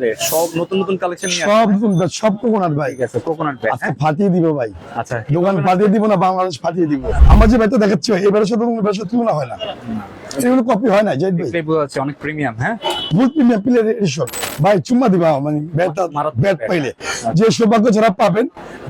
ওরে সব নতুন নতুন কালেকশন সব নতুন সব কোকোনাট ভাই ঠিক আছে কোকোনাট ভাই আজকে ফাটিয়ে দিব ভাই। আচ্ছা দোকান ফাটিয়ে দিব না বাংলাদেশ ফাটিয়ে দিব। আমার যে দেখাচ্ছি ভাই, তো সাথে এবারে শুধু সাথে তুলনা হয় না। এগুলো কপি হয় না জাহিদ ভাই। বোঝা যাচ্ছে অনেক প্রিমিয়াম হ্যাঁ? ফুল প্রিমিয়াম প্লেয়ার এডিশন ভাই চুম্মা দিবা মানে ব্যাট ব্যাট। পাইলে। যে সৌভাগ্য যারা পাবেন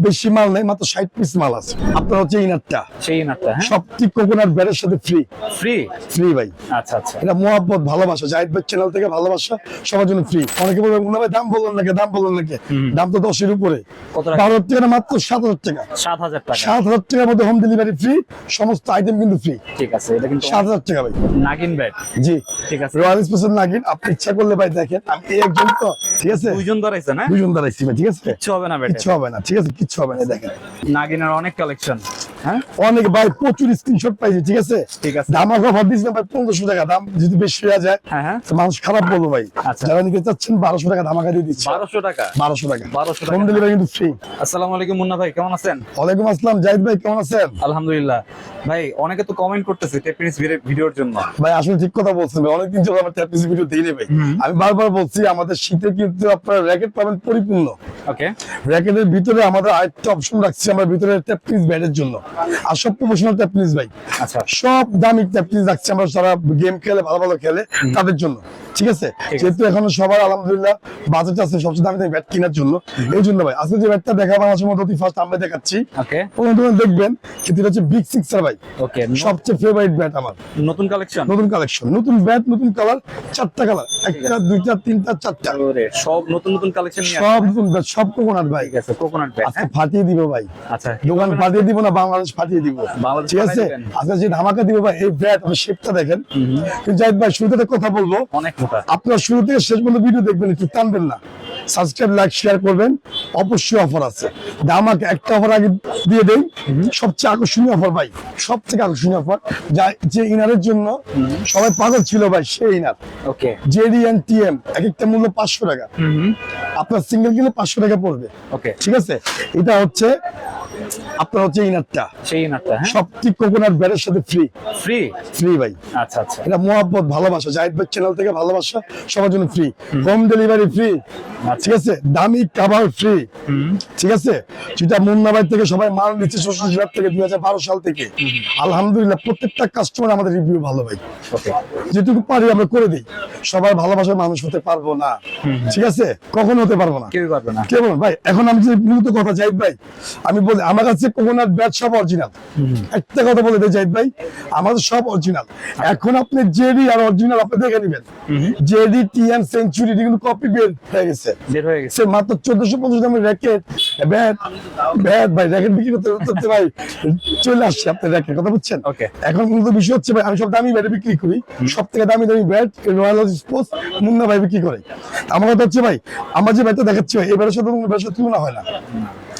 বেশি মাল নেই মাত্র ষাট পিস মাল আছে। আপনার হচ্ছে ইনারটা সেই নাটটা হ্যাঁ? সবটি কোকোনাট ব্যাটের সাথে ফ্রি ফ্রি ফ্রি ভাই। আচ্ছা আচ্ছা। এটা মহাব্বত ভালোবাসা জাহিদ ভাই চ্যানেল থেকে ভালোবাসা সবার জন্য ফ্রি অনেকে বলবে মুন্না ভাই দাম বললেন নাকি? দাম বললেন নাকি? দাম তো দশের উপরে। কত টাকা? মাত্র সাত হাজার টাকা। সাত হাজার টাকা। সাত হাজার টাকার মধ্যে হোম ডেলিভারি ফ্রি সমস্ত আইটেম কিন্তু ফ্রি ঠিক আছে এটা কিন্তু সাত হাজার টাকা ভাই। নাগিন ব্যাট জি। ঠিক আছে। রয়্যাল স্পেশাল নাগিন আপনি ইচ্ছা করলে ভাই দেখেন আমি একজন তো ঠিক আছে? দুইজন দাঁড়াইছে না? দুইজন দাঁড়াইছি ভাই ঠিক আছে? কিচ্ছু হবে না ব্যাট কিচ্ছু হবে না ঠিক আছে? কিচ্ছু হবে না দেখেন। নাগিনের অনেক কালেকশন হ্যাঁ? অনেক ভাই প্রচুর স্ক্রিনশট পাইছি ঠিক আছে? ঠিক আছে। ধামাকা অফার দিয়েছিলাম ভাই পনেরোশো টাকা দাম যদি বেশি হয়ে যায় হ্যাঁ হ্যাঁ। মানুষ খারাপ বলব ভাই। আচ্ছা। যারা নিতে চাচ্ছেন বারোশো টাকা ধামাকা দিয়ে দিচ্ছি। বারোশো টাকা? বারোশো টাকা। 1200 টাকা। হোম ডেলিভারি কিন্তু ফ্রি আসসালামু আলাইকুম মুন্না ভাই কেমন আছেন? ওয়ালাইকুম আসসালাম জাহিদ ভাই কেমন আছেন? আলহামদুলিল্লাহ। ভাই অনেকে তো কমেন্ট করতেছে টেপিনিস ভিডিওর জন্য। ভাই আসলে ঠিক কথা বলছেন ভাই অনেকদিন যাবত আমার ট্যাপিস ভিডিও দিই ভাই। আমি বারবার বলছি আমাদের শীতে কিন্তু আপনারা র্যাকেট পাবেন পরিপূর্ণ। ওকে র্যাকেটের ভিতরে আমাদের আরেকটা অপশন রাখছি আমরা ভিতরে ট্যাপনিস ব্যাটের জন্য। আর সব প্রফেশনাল ট্যাপনিস ভাই। আচ্ছা। সব দামি ট্যাপনিস রাখছি আমরা যারা গেম খেলে ভালো ভালো খেলে তাদের জন্য। ঠিক আছে। যেহেতু এখন সবার আলহামদুলিল্লাহ বাজেট আছে সবচেয়ে দামি ব্যাট কেনার জন্য। এই জন্য ভাই আজকে যে ব্যাটটা দেখাবো অতি ফার্স্ট আমরা দেখাচ্ছি। প্রথম দেখবেন কিন্তু এটা হচ্ছে বিগ সিক্সার ভাই। ওকে সবচেয়ে ফেভারিট ব্যাট আমার। নতুন কালেকশন নতুন কালেকশন নতুন ব্যাট নতুন কালার চারটা কালার একটা দুইটা তিনটা চারটা। সব নতুন নতুন কালেকশন সব নতুন ব্যাট সব কোকোনাট ভাই। কোকোনাট আজকে ফাটিয়ে দিব ভাই। আচ্ছা দোকান ফাটিয়ে দিব না বাংলাদেশ ফাটিয়ে দিব। ঠিক আছে? আজকে যে ধামাকা দিব ভাই এই ব্যাট আমি শেপটা দেখেন। কিন্তু জাহিদ ভাই শুরুতে কথা বলব। অনেক মোটা আপনার শুরু থেকে শেষ পর্যন্ত ভিডিও দেখবেন একটু টানবেন না। সাবস্ক্রাইব লাইক শেয়ার করবেন। অবশ্যই অফার আছে। ধামাকা একটা অফার আগে দিয়ে দেই। সবচেয়ে আকর্ষণীয় অফার ভাই সবথেকে আকর্ষণীয় অফার যা যে ইনারের জন্য সবাই পাগল ছিল ভাই সেই ইনার ওকে। জেডি এন্ড টিএম এক একটা মূল্য পাঁচশো টাকা। আপনার সিঙ্গেল কিনে পাঁচশো টাকা পড়বে। ওকে। ঠিক আছে? এটা হচ্ছে আপনার হচ্ছে ইনারটা সেই নাটটা হ্যাঁ? সবটি কোকোনাট ব্যাটের সাথে ফ্রি ফ্রি ফ্রি ভাই। আচ্ছা আচ্ছা। এটা মহাব্বত ভালোবাসা জাহিদ ভাই চ্যানেল থেকে ভালোবাসা সবার জন্য ফ্রি হোম ডেলিভারি ফ্রি ঠিক আছে? দামি কাভার ফ্রি ঠিক আছে? যেটা মুন্না ভাই থেকে সবাই মাল নিচ্ছে শ্বশুর জেলার থেকে দুই সাল থেকে। আলহামদুলিল্লাহ প্রত্যেকটা কাস্টমার আমাদের রিভিউ ভালো ভাই। যেটুকু পারি আমরা করে দিই। সবাই ভালোবাসার মানুষ হতে পারব না। ঠিক আছে? কখনো হতে পারব না। কেউ পারবে না। কেমন ভাই এখন আমি যে মূলত কথা জাহিদ ভাই আমি বলি আমার কাছে কোকোনাট ব্যাট সব অরিজিনাল একটা কথা বলে দেয় জাহিদ ভাই আমাদের সব অরিজিনাল এখন আপনি জেডি আর অরিজিনাল আপনি দেখে নেবেন। জেডি টিএম সেঞ্চুরি এগুলো কপি বের হয়ে গেছে। বের হয়ে গেছে। মাত্র চোদ্দশো পঞ্চাশ দামের র্যাকেট ব্যাট ব্যাট ভাই র্যাকেট বিক্রি করতে করতে ভাই চলে আসছে আপনার র্যাকেট কথা বুঝছেন. এখন মূলত বিষয় হচ্ছে ভাই আমি সব দামি ব্যাট বিক্রি করি। সব থেকে দামি দামি ব্যাট রয়্যাল স্পোর্টস মুন্না ভাই বিক্রি করে। আমার কথা হচ্ছে ভাই আমার যে ব্যাটটা দেখাচ্ছি ভাই এই ব্যাটের সাথে ব্যাটের সাথে তুলনা হয় না।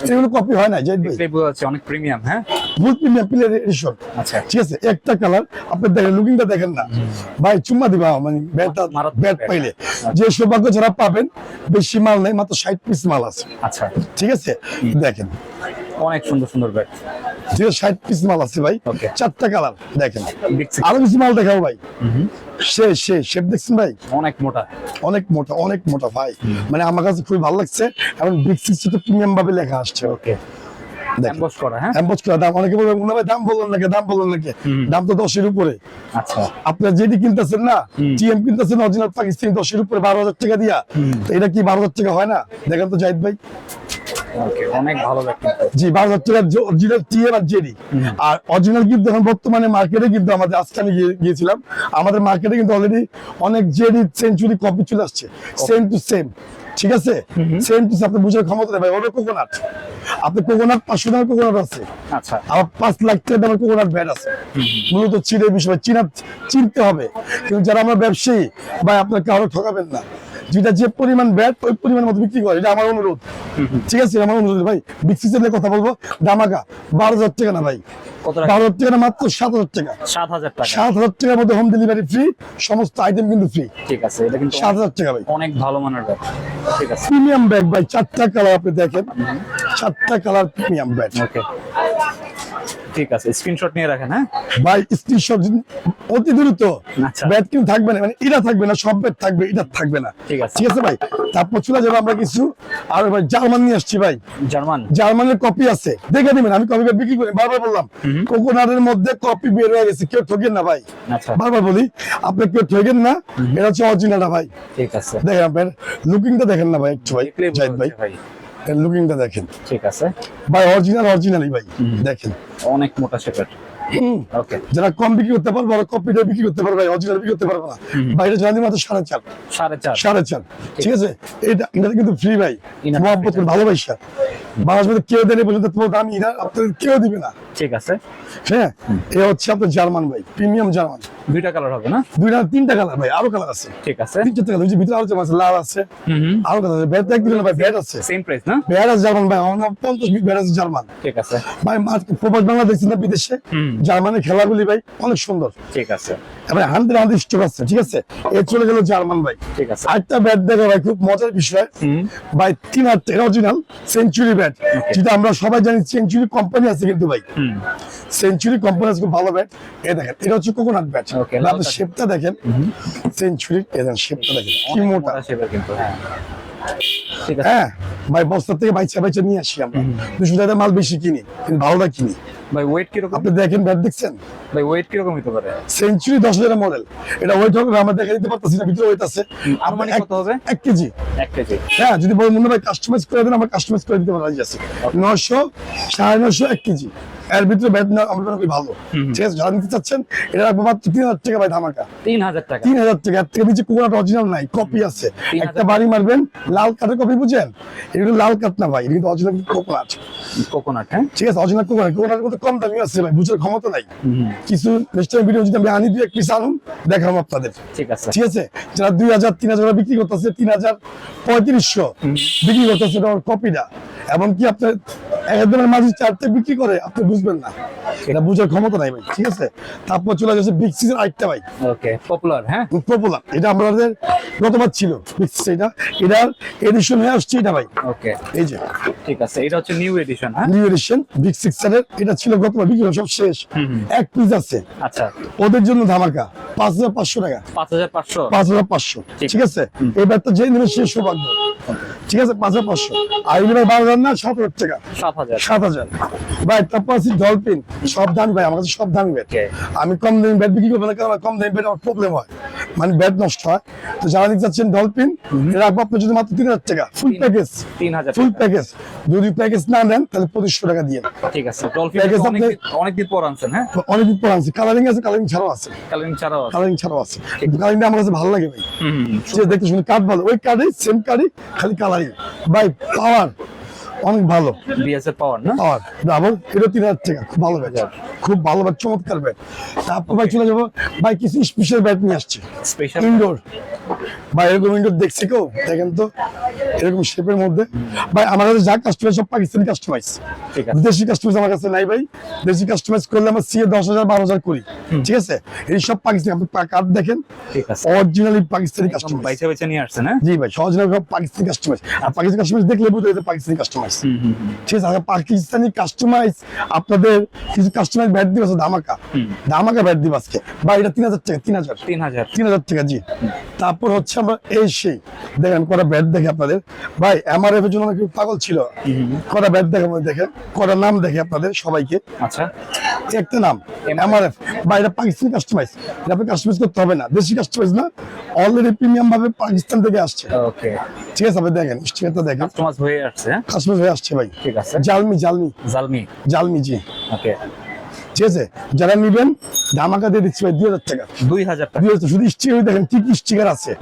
এগুলো কপি হয় না জেড ভাই আছে অনেক প্রিমিয়াম হ্যাঁ? ফুল প্রিমিয়াম প্লেয়ার এডিশন আচ্ছা। ঠিক আছে একটা কালার আপনি দেখেন লুকিংটা দেখেন না। ভাই চুম্মা দিবা মানে ব্যাটটা ব্যাট ব্যাট। পাইলে। যে সৌভাগ্য যারা পাবেন বেশি মাল নাই মাত্র ষাট পিস মাল আছে। আচ্ছা। ঠিক আছে? দেখেন। অনেক সুন্দর সুন্দর ব্যাগ আছে ষাট পিস মাল আছে ভাই। চারটা কালার দেখেন। আরও কিছু মাল দেখাও ভাই। সে সে শেপ দেখছেন ভাই? অনেক মোটা। অনেক মোটা অনেক মোটা ভাই। মানে আমার কাছে খুবই ভালো লাগছে। এবং বিগ সিক্স তো প্রিমিয়াম ভাবে লেখা আসছে। ওকে হ্যাঁ? আচ্ছা। আপনার যেটি কিনতেছেন না টিএম কিনতেছেন অরিজিনাল পাকিস্তানি দশের উপরে বারো হাজার টাকা দিয়া। এটা কি বারো হাজার টাকা হয় না? দেখেন তো জাহিদ ভাই। অনেক ভালো জি বারো হাজার টাকার অরিজিনাল টিএম আর জেডি আর অরিজিনাল এখন বর্তমানে মার্কেটে কিন্তু আমাদের আজকে আমি গিয়েছিলাম। আমাদের মার্কেটে কিন্তু অলরেডি অনেক জেডি সেঞ্চুরি কপি চলে আসছে। সেম টু সেম ঠিক আছে? সেম টু আপনি বুঝার ক্ষমতা নেই ভাই ওটা কোকোনাট আপনি কোকোনাট পাঁচশো টাকার কোকোনাট আছে। আচ্ছা। আবার পাঁচ লাখ টাকা দামের কোকোনাট ব্যাট আছে। মূলত চিনের বিষয় চিনা চিনতে হবে। কিন্তু যারা আমরা ব্যবসায়ী ভাই আপনার কারও ঠকাবেন না। যেটা যে পরিমাণ ব্যাট ওই পরিমাণ মতো বিক্রি করে এটা আমার অনুরোধ। ঠিক আছে আমার অনুরোধ ভাই। বিক্রি চাইলে কথা বলব। দামাকা বারো হাজার টাকা না ভাই। বারো হাজার টাকা না মাত্র সাত হাজার টাকা। সাত হাজার টাকা। সাত হাজার টাকার মধ্যে হোম ডেলিভারি ফ্রি সমস্ত আইটেম কিন্তু ফ্রি ঠিক আছে এটা কিন্তু সাত হাজার টাকা ভাই। অনেক ভালো মানের ব্যাগ ঠিক আছে। প্রিমিয়াম ব্যাগ ভাই চারটা কালার আপনি দেখেন। চারটা কালার প্রিমিয়াম ব্যাগ ওকে ঠিক আছে স্ক্রিনশট নিয়ে রাখেন হ্যাঁ? ভাই স্ক্রিনশট অতি দ্রুত। আচ্ছা। ব্যাট কিন্তু থাকবে না মানে এটা থাকবে না সব ব্যাট থাকবে এটা থাকবে না। ঠিক আছে। ঠিক আছে ভাই তারপর চলে যাব আমরা কিছু আর ভাই জার্মান নিয়ে আসছি ভাই। জার্মান? জার্মানের কপি আছে। দেখে নেবেন আমি কপি বিক্রি করি বারবার বললাম কোকোনাটের মধ্যে কপি বের হয়ে গেছে কেউ ঠকেন না ভাই। আচ্ছা। বারবার বলি আপনি কেউ ঠকেন না এটা হচ্ছে অরিজিনালটা ভাই। ঠিক আছে। দেখেন আপনার লুকিংটা দেখেন না ভাই একটু ভাই ভাই। লুকিংটা দেখেন। ঠিক আছে। ভাই অরিজিনাল অরিজিনালই ভাই দেখেন। অনেক মোটা শেপের। যারা কম বিক্রি করতে পারবে ওরা কপিটা বিক্রি করতে পারবে অরিজিনাল বিক্রি করতে পারবে না। বাইরে জানি মাত্র সাড়ে চার। সাড়ে চার। সাড়ে চার। ঠিক আছে? এটা এটা কিন্তু ফ্রি ভাই। মহব্বত ভালোবাসা। বাংলাদেশ মধ্যে কেউ দেনে পর্যন্ত তোমার দাম ইনার আপনাদের কেউ দিবে না। ঠিক আছে। হ্যাঁ? এ হচ্ছে আপনার জার্মান ভাই প্রিমিয়াম জার্মান। দুইটা কালার হবে না? দুইটা তিনটা কালার ভাই আরও কালার আছে। ঠিক আছে। তিন চারটা কালার ভিতরে আরও আছে লাল আছে। আরও কালার আছে। ব্যাট এক ভাই ব্যাট আছে। সেম প্রাইস না? ব্যাট আছে জার্মান ভাই আমার পঞ্চাশ ব্যাট আছে জার্মান। ঠিক আছে। ভাই প্রবাস বাংলা দেখছেন না বিদেশে। জার্মানের খেলাগুলি ভাই অনেক সুন্দর। ঠিক আছে। এবার হান্ড্রেড হান্ড্রেড স্টক আছে ঠিক আছে? এ চলে গেল জার্মান ভাই। ঠিক আছে। আরেকটা ব্যাট দেখো ভাই খুব মজার বিষয়। ভাই তিন হাজার টাকা অরিজিনাল সেঞ্চুরি ব্যাট যেটা আমরা সবাই জানি সেঞ্চুরি কোম্পানি আছে কিন্তু ভাই। সেঞ্চুরি কোম্পানি আছে খুব ভালো ব্যাট এ দেখেন এটা হচ্ছে কোকোনাট ব্যাট আপনি। শেপটা দেখেন। সেঞ্চুরি এ দেখেন শেপটা দেখেন কি মোটা। মোটা শেপের কিন্তু হ্যাঁ। ঠিক আছে। হ্যাঁ ভাই বস্তা থেকে বাইচা বাইচা নিয়ে আসি আমরা। দুশো টাকা মাল বেশি কিনি কিন্তু ভালোটা কিনি। ভাই ওয়েট কীরকম? আপনি দেখেন ব্যাট দেখছেন? ভাই ওয়েট কীরকম হতে পারে? সেঞ্চুরি দশ হাজার মডেল এটা ওয়েট হবে আমরা দেখা দিতে পারতেছি না ভিতরে ওয়েট আছে। আনুমানিক কত হবে? এক কেজি। এক কেজি। হ্যাঁ যদি বলেন মনে ভাই কাস্টমাইজ করে দেন আমরা কাস্টমাইজ করে দিতে রাজি আছি। নশো সাড়ে নশো এক কেজি। এর ভিতরে ব্যাট না আমরা খুবই ভালো। ঠিক আছে যারা নিতে চাচ্ছেন এটা রাখব মাত্র তিন হাজার টাকা ভাই ধামাকা। তিন হাজার টাকা। তিন হাজার টাকা এর থেকে নিচে কোকোনাট অরিজিনাল নাই কপি আছে। একটা বাড়ি মারবেন লাল কাঠের কপি বুঝেন? এটা লাল কাঠ না ভাই কিন্তু অরিজিনাল কোকোনাট কোকোনাট হ্যাঁ? ঠিক আছে অরিজিনাল কোকোনাট কোকোনাটের মধ্যে কম দামি আছে ভাই বুঝার ক্ষমতা নাই। কিছু নেক্সট টাইম ভিডিও যদি আমি আনি দুই এক পিস আনুন দেখাবো আপনাদের। ঠিক আছে। ঠিক আছে? যারা দুই হাজার তিন হাজার বিক্রি করতেছে তিন হাজার পঁয়ত্রিশশো বিক্রি করতেছে কপিটা এমনকি আপনার একদমের মাঝে চারটে বিক্রি করে আপনি বুঝবেন না। এটা বুঝার ক্ষমতা নাই ভাই ঠিক আছে? তারপর চলে গেছে বিগ আরেকটা ভাই। ওকে পপুলার হ্যাঁ? পপুলার এটা আমাদের গতবার ছিল বিগ এটা। এটার এডিশন হয়ে আসছে এটা ভাই। ওকে এই যে। ঠিক আছে এটা হচ্ছে নিউ এডিশন হ্যাঁ? নিউ এডিশন বিগ সিক্সারের এটা ছিল গতবার বিক্রি সব শেষ। এক পিস আছে। আচ্ছা। ওদের জন্য ধামাকা পাঁচ হাজার পাঁচশো টাকা। পাঁচ হাজার পাঁচশো? পাঁচ হাজার পাঁচশো ঠিক। আছে? এবার তো যে নেবে সে সৌভাগ্য। ঠিক আছে পাঁচ হাজার পাঁচশো। আর ভাই বারো হাজার না সাত হাজার টাকা। সাত হাজার। সাত হাজার। ভাই তারপর আছে ডলফিন সব দামি ভাই আমার কাছে সব দামি ব্যাট আমি কম দামি ব্যাট বিক্রি করব না কারণ কম দামি ব্যাট আমার প্রবলেম হয়। মানে ব্যাট নষ্ট হয়। তো যারা নিতে চাচ্ছেন ডলফিন রাখব আপনার যদি মাত্র তিন হাজার টাকা। ফুল প্যাকেজ তিন হাজার ফুল প্যাকেজ যদি প্যাকেজ না নেন তাহলে পঁচিশশো টাকা দিয়ে। ঠিক আছে অনেক আপনি- অনেকদিন পর আনছেন হ্যাঁ? অনেকদিন পর আনছি। কালারিং আছে কালারিং ছাড়াও আছে। কালারিং ছাড়াও কালারিং ছাড়াও আছে। কালারিংটা আমার কাছে ভালো লাগে ভাই। যে দেখতে শুনে কাঠ ভালো। ওই কাঠে সেম কাঠই খালি কালারিং ভাই পাওয়ার অনেক ভালো। বিএসএফ পাওয়ার না? পাওয়ার। ডাবল এটা তিন হাজার টাকা। খুব ভালো ব্যাট। খুব ভালো ব্যাট চমৎকার ব্যাট। তারপর ভাই চলে যাব। ভাই কিছু স্পেশাল ব্যাট নিয়ে আসছে। স্পেশাল ইনডোর ভাই এরকম ইনডোর দেখছে কেউ? দেখেন তো। এরকম শেপের মধ্যে। ভাই আমার কাছে যা কাস্টমাইজ সব পাকিস্তানি কাস্টমাইজ ঠিক আছে। দেশি কাস্টমাইজ আমার কাছে নাই ভাই। দেশি কাস্টমাইজ করলে আমার সিএ দশ হাজার বারো হাজার করি। ঠিক আছে? এই সব পাকিস্তানি আপনি কার্ড দেখেন। ঠিক আছে। অরিজিনালি পাকিস্তানি একদম কাস্টমাইজ বাইছে বাইছে নিয়ে আসছেন হ্যাঁ জি ভাই সহজ না পাকিস্তানি কাস্টমাইজ আর পাকিস্তানি কাস্টমাইজ দেখলে বুঝতে পাকিস্তানি কাস্টমাইজ ঠিক আছে পাকিস্তানি কাস্টমাইজ আপনাদের কিছু কাস্টমাইজ ব্যাট দিব ধামাকা। ধামাকা ব্যাট দিব আজকে। ভাই এটা তিন হাজার টাকা তিন হাজার। তিন হাজার। তিন হাজার টাকা জি। তারপর হচ্ছে আমরা এই সেই দেখেন কটা ব্যাট দেখে আপনাদের। ভাই এমআরএফ এর জন্য অনেক পাগল ছিল। কটা ব্যাট দেখে দেখেন। কটা নাম দেখে আপনাদের সবাইকে। আচ্ছা। একটা নাম এমআরএফ বা এটা পাকিস্তানি কাস্টমাইজ এটা আপনি কাস্টমাইজ করতে হবে না। দেশি কাস্টমাইজ না অলরেডি প্রিমিয়াম ভাবে পাকিস্তান থেকে আসছে। ওকে ঠিক আছে আপনি দেখেন স্টিকারটা দেখেন। কাস্টমাইজ হয়ে আসছে হ্যাঁ? হয়ে আসছে ভাই। ঠিক আছে। জালমি জালমি জালমি জালমি জি। ওকে। ঠিক আছে যারা নিবেন ধামাকা দিয়ে দিচ্ছি ভাই দুই হাজার টাকা। দুই হাজার টাকা। দুই হাজার শুধু স্টিকার দেখেন কি কি স্টিকার আছে?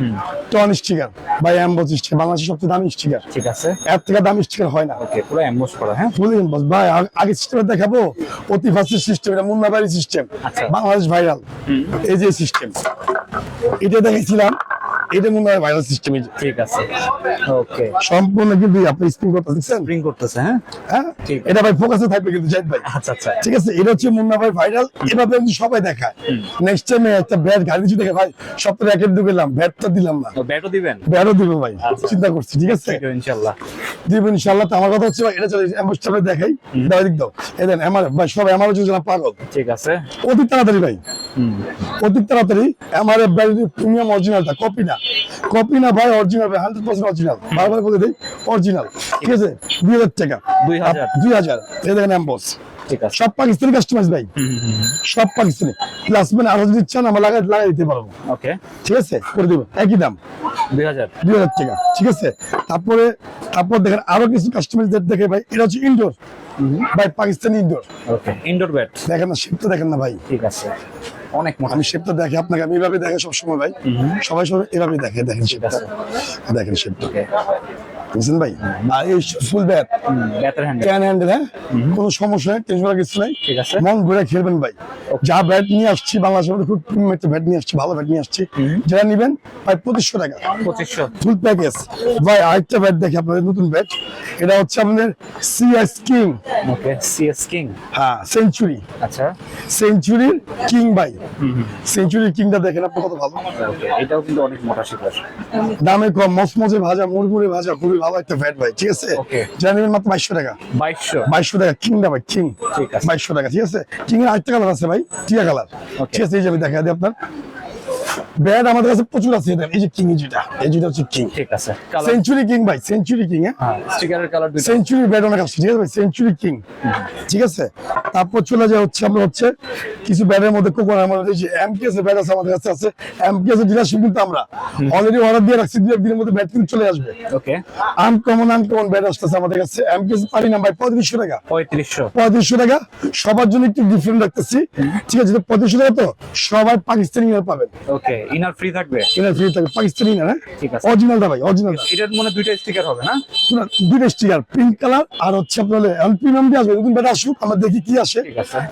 টন স্টিকার ভাই অ্যাম্বস স্টিকার বাংলাদেশের সবচেয়ে দামি স্টিকার ঠিক আছে। এর থেকে দামি স্টিকার হয় না। ওকে পুরো করা হ্যাঁ? ফুল ভাই আগে সিস্টেম দেখাবো অতি ফার্স্ট সিস্টেম এটা সিস্টেম আচ্ছা। বাংলাদেশ ভাইরাল এই যে সিস্টেম এটা দেখেছিলাম এটা ভাইরাল সিস্টেম ঠিক আছে। ওকে সম্পূর্ণ কিন্তু আপনি স্ক্রিন করতে দেখছেন স্প্রিং করতেছে হ্যাঁ? হ্যাঁ? এটা ভাই ফোকাসে থাকবে কিন্তু জাহিদ ভাই। আচ্ছা আচ্ছা। ঠিক আছে এটা হচ্ছে মুন্না ভাই ভাইরাল এভাবে সবাই দেখায়। নেক্সট টাইমে একটা ব্যাট গাড়ি কিছু দেখে ভাই সপ্তাহে ব্যাটটা দিলাম না। ব্যাটও দিবেন? ব্যাটও দিব ভাই আচ্ছা। চিন্তা করছি ঠিক আছে? ইনশাল্লাহ দিব ইনশাল্লাহ তো আমার কথা হচ্ছে ভাই, এটা চলে দেখাই। দাও দিক দাও। এই দেন আমার ভাই সব আমার যোজনা পাগল। ঠিক আছে। অতি তাড়াতাড়ি ভাই। অতি তাড়াতাড়ি আমার প্রিমিয়াম অরিজিনালটা কপি না কপি না ভাই অরিজিনাল ভাই হান্ড্রেড পার্সেন্ট অরিজিনাল বারবার বলে দিই অরিজিনাল ঠিক আছে? দুই হাজার টাকা। 2000 দুই হাজার। এই দেখেন অ্যাম্বস সব পাকিস্তানি কাস্টমাইজ ভাই। সব পাকিস্তানি। প্লাস মানে আরও যদি চান আমরা লাগাই লাগাই দিতে পারব। ওকে ঠিক আছে? করে দিব। একই দাম। দুই হাজার। দুই হাজার টাকা। ঠিক আছে? তারপরে তারপর দেখেন আরও কিছু কাস্টমাইজ দেখে ভাই এটা হচ্ছে ইনডোর ভাই Pakistani indoor okay indoor bat দেখেন না শেপটা দেখেন না ভাই। ঠিক আছে। অনেক মোটা আমি শেপটা দেখে আপনাকে আমি এভাবে দেখে সবসময় ভাই। সবাই সবাই এভাবে দেখে দেখেন শেপটা দেখেন শেপটা বুঝছেন ভাই? আর এই ফুল ব্যাট। ক্যান হ্যান্ডেল হ্যাঁ? কোনো সমস্যা নেই টেনশন কিছু নাই। মন ঘুরে খেলবেন ভাই। যা ব্যাট নিয়ে আসছি বাংলাদেশের মধ্যে খুব প্রিমিয়াম একটা ব্যাট নিয়ে আসছি ভালো ব্যাট নিয়ে আসছি। যারা নিবেন ভাই পঁচিশশো টাকা। পঁচিশশো। ফুল প্যাকেজ ভাই আরেকটা ব্যাট দেখি আপনাদের নতুন ব্যাট। এটা হচ্ছে আপনাদের CS king okay CS king হ্যাঁ সেঞ্চুরি আচ্ছা। সেঞ্চুরির কিং ভাই। সেঞ্চুরির কিংটা দেখেন আপনি কত ভালো। এটাও কিন্তু অনেক মোটা শিকার দামে কম মচমচে ভাজা মুড়মুড়ে ভাজা খুবই ভালো একটা ভাই ঠিক আছে. নেবেন মাত্র বাইশশো টাকা। বাইশশো? বাইশশো টাকা কিংটা ভাই কিং। বাইশশো টাকা ঠিক আছে? কিং এর আরেকটা কালার আছে ভাই টিয়া কালার ঠিক আছে এই যে আমি দেখা দিই আপনার। ব্যাট আমাদের কাছে প্রচুর আছে। এই যে কিং যেটা এই যেটা হচ্ছে কিং ঠিক আছে সেঞ্চুরি কিং ভাই সেঞ্চুরি কিং হ্যাঁ? স্টিকারের কালার দুইটা। সেঞ্চুরি অনেক আসছে ঠিক আছে ভাই? সেঞ্চুরি কিং ঠিক আছে? তারপর চলে যায় হচ্ছে আমরা হচ্ছে কিছু মধ্যে আমাদের যে এমকেএস এর আছে আমাদের কাছে আছে। এমকেএস এর ডিলারশিপ কিন্তু আমরা। অলরেডি অর্ডার দিয়ে রাখছি দুই একদিনের মধ্যে ব্যাট কিন্তু চলে আসবে। ওকে আনকমন আনকমন ব্যাট আসতেছে আমাদের কাছে। এমকেএস পারি না ভাই পঁয়ত্রিশশো টাকা। পঁয়ত্রিশশো। পঁয়ত্রিশশো টাকা সবার জন্য একটু ডিফারেন্ট রাখতেছি। ঠিক আছে পঁয়ত্রিশশো টাকা তো সবাই পাকিস্তানি পাবেন। ওকে ইনার ফ্রি থাকবে? ইনার ফ্রি থাকবে পাকিস্তানি ইনার ঠিক আছে। অরিজিনালটা ভাই অরিজিনালটা এটার মনে দুইটা স্টিকার হবে না? দুটো স্টিকার পিঙ্ক কালার আর হচ্ছে আপনার প্রিমিয়াম দিয়ে আসবে নতুন আসুক আমরা দেখি কি আসে।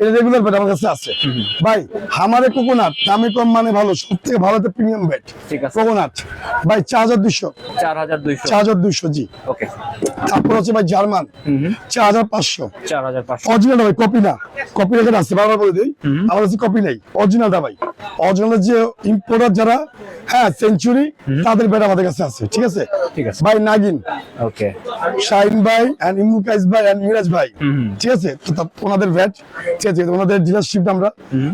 এটা রেগুলার আমার কাছে আছে। ভাই হামারে কোকোনাট দামে কম মানে ভালো সব থেকে ভালো একটা প্রিমিয়াম ব্যাট ঠিক আছে। কোকোনাট ভাই চার হাজার দুশো চার হাজার দুইশো। চার হাজার দুশো জি। ওকে। তারপর হচ্ছে ভাই জার্মান। চার হাজার পাঁচশো। চার হাজার পাঁচশো। অরিজিনাল ভাই কপি না। কপি রেখে আছে বারবার বলে দিই। আমার কাছে কপি নাই। অরিজিনালটা ভাই। অরিজিনাল যে ইম্পোর্টার যারা হ্যাঁ সেঞ্চুরি তাদের ব্যাট আমাদের কাছে আছে ঠিক আছে? ঠিক আছে। ভাই নাগিন ওকে শাহিন ভাই এন্ড ইমুকাইজ ভাই এন্ড মিরাজ ভাই ঠিক আছে? তো তা- ওনাদের ব্যাট ঠিক আছে? ওনাদের ডিলারশিপ আমরা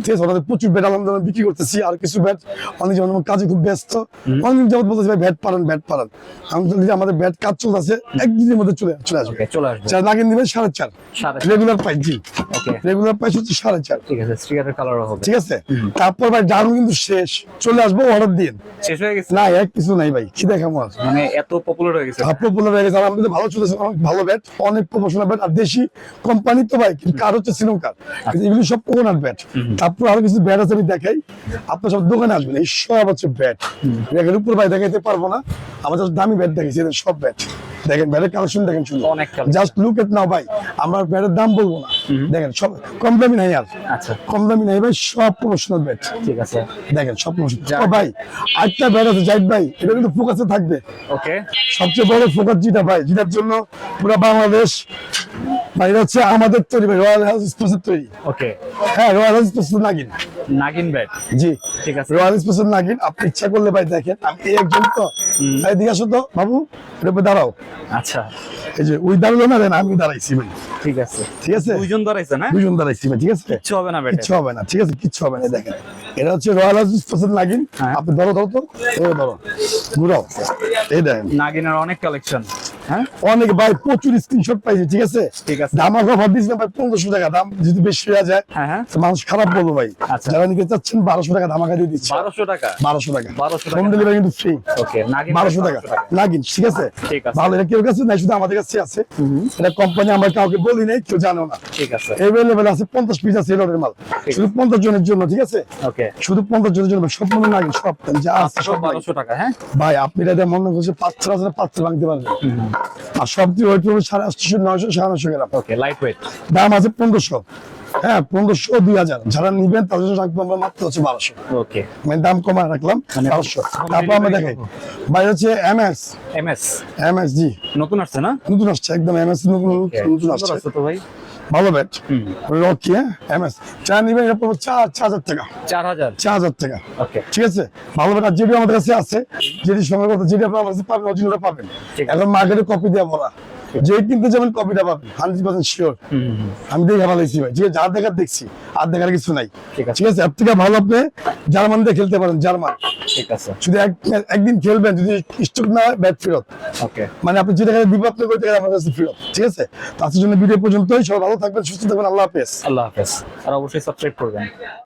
ঠিক আছে? ওনাদের প্রচুর ব্যাট আলহামদুলিল্লাহ বিক্রি করতেছি আর কিছু ব্যাট অনেক আমার কাজে খুব ব্যস্ত। অনেক যাবত বলতেছি ভাই ব্যাট পারেন ব্যাট পারেন। আলহামদুলিল্লাহ আমাদের ব্যাট কাজ চলতেছে একদিনের মধ্যে চলে চলে আসবে। চলে আসবে। চার নাগিন দিবেন সাড়ে চার। রেগুলার প্রাইস জি। ওকে রেগুলার প্রাইস হচ্ছে সাড়ে চার। ঠিক আছে স্টিকারের কালারও হবে। ঠিক আছে? তারপর ভাই ডাউন কিন্তু শেষ। চলে আসব অর্ডার দিন শেষ হয়ে গেছে? না এক কিছু নাই ভাই কি দেখাবো আর মানে এত পপুলার হয়ে গেছে? পপুলার হয়ে গেছে আর আমাদের ভালো চলেছে অনেক ভালো ব্যাট অনেক প্রফেশনাল ব্যাট আর দেশি কোম্পানি তো ভাই কিন্তু কার হচ্ছে শ্রীলঙ্কার এগুলো সব কোকোনাট ব্যাট তারপর আরও কিছু ব্যাট আছে আমি দেখাই। আপনার সব দোকানে আসবেন এই সব হচ্ছে ব্যাট রেখের উপর ভাই দেখাইতে পারব না just দামি ব্যাট দেখেছি এদের সব ব্যাট দেখেন ব্যাটের কালেকশন দেখেন শুধু। জাস্ট লুক এট নাও ভাই আমরা ব্যাটের দাম বলব না। দেখেন সব কম দামি নাই আর। আচ্ছা। কম দামি নাই ভাই সব প্রফেশনাল ব্যাট ঠিক আছে। দেখেন সব প্রফেশনাল ভাই আরেকটা ব্যাট আছে জাহিদ ভাই এটা কিন্তু ফোকাসে থাকবে। ওকে। সবচেয়ে বড় ফোকাস ভাই জন্য পুরো বাংলাদেশ হচ্ছে আমাদের তৈরি ভাই রয়্যাল হাউস তৈরি। ওকে। হ্যাঁ royal house sports Nagin. Nagin bat. জি। ঠিক আছে। রয়্যাল নাগিন আপনি ইচ্ছা করলে ভাই দেখেন একজন তো। আসো বাবু এটা দাঁড়াও। আচ্ছা। এই যে ওই দাঁড়াল না দেন আমি দাঁড়াইছি ভাই। ঠিক আছে। ঠিক আছে? দুইজন দাঁড়াইছে না? দুজন দাঁড়াইছি ভাই ঠিক আছে? কিচ্ছু হবে না ব্যাটে। কিচ্ছু হবে না ঠিক আছে কিচ্ছু হবে না দেখেন। এটা হচ্ছে রয়্যাল হাউস নাগিন। আপনি ধরো ধরো তো। এই ধরো। ঘুরাও। এই দেখেন নাগিনের অনেক কালেকশন হ্যাঁ? অনেক ভাই প্রচুর স্ক্রিনশট পাইছি ঠিক আছে? ঠিক আছে। দাম আমার অফার দিয়েছিলাম ভাই পনেরোশো টাকা দাম যদি বেশি হয়ে যায় হ্যাঁ হ্যাঁ। মানুষ খারাপ বলব ভাই। আচ্ছা। যারা নিতে চাচ্ছেন বারোশো টাকা ধামাকা দিয়ে দিচ্ছি। বারোশো টাকা? বারোশো টাকা। 1200 টাকা। হোম ডেলিভারি কিন্তু ফ্রি বারোশো টাকা। লাগিন ঠিক আছে? ভালো এটা কেউ কাছে নাই শুধু আমাদের কাছে আছে। এটা কোম্পানি আমরা কাউকে বলি নাই কেউ জানো না। ঠিক আছে। এভেলেবেল আছে পঞ্চাশ পিস আছে এলোডের মাল। শুধু পঞ্চাশ জনের জন্য ঠিক আছে? শুধু পঞ্চাশ জনের জন্য সব মনে নাগিন সব। যা আছে সব বারোশো টাকা হ্যাঁ? ভাই আপনি এটা মনে করছে পাঁচ হাজার পাঁচ ভাঙতে পারবেন। আর সবচেয়ে ওয়েট পড়বে সাড়ে আটশো নয়শো সাড়ে নশো গ্রাম ওকে লাইট ওয়েট দাম আছে পনেরোশো। হ্যাঁ পনেরোশো দুই হাজার। যারা নিবেন তাদের জন্য রাখব আমরা মাত্র হচ্ছে বারোশো। ওকে মানে দাম কমায় রাখলাম মানে বারোশো। তারপর আমরা দেখাই। ভাই হচ্ছে M S M S M S জি। নতুন আসছে না? নতুন আসছে একদম এম এস নতুন নতুন আসছে তো ভাই। ভালো ব্যাট রকি হ্যাঁ? এম এস চা নিবেন এটা পড়বে চার চার হাজার টাকা। চার হাজার চার হাজার টাকা ঠিক আছে? ভালো ব্যাট আর যেটি আমাদের কাছে আছে যেটি সময় কথা যেটি আপনার আমার কাছে পাবেন অরিজিনালটা পাবেন। এখন মার্কেটে কপি দেওয়া বলা যে কিনতে যাবেন কপিটা পাবেন হান্ড্রেড পার্সেন্ট শিওর। আমি দেখে ভালো হয়েছি ভাই। ঠিক আছে যা দেখার দেখছি আর দেখার কিছু নাই। ঠিক আছে। এর থেকে ভালো আপনি জার্মান দিয়ে খেলতে পারেন জার্মান। ঠিক আছে। শুধু একদিন খেলবেন যদি স্টক না হয় ব্যাট ফেরত। ওকে মানে আপনি যে টাকা দিব আপনি ওই টাকা আমার কাছে ফেরত। ঠিক আছে? তো আজকের জন্য ভিডিও পর্যন্তই। সবাই ভালো থাকবেন সুস্থ থাকবেন। আল্লাহ হাফেজ। আল্লাহ হাফেজ। আর অবশ্যই সাবস্ক্রাইব করবেন।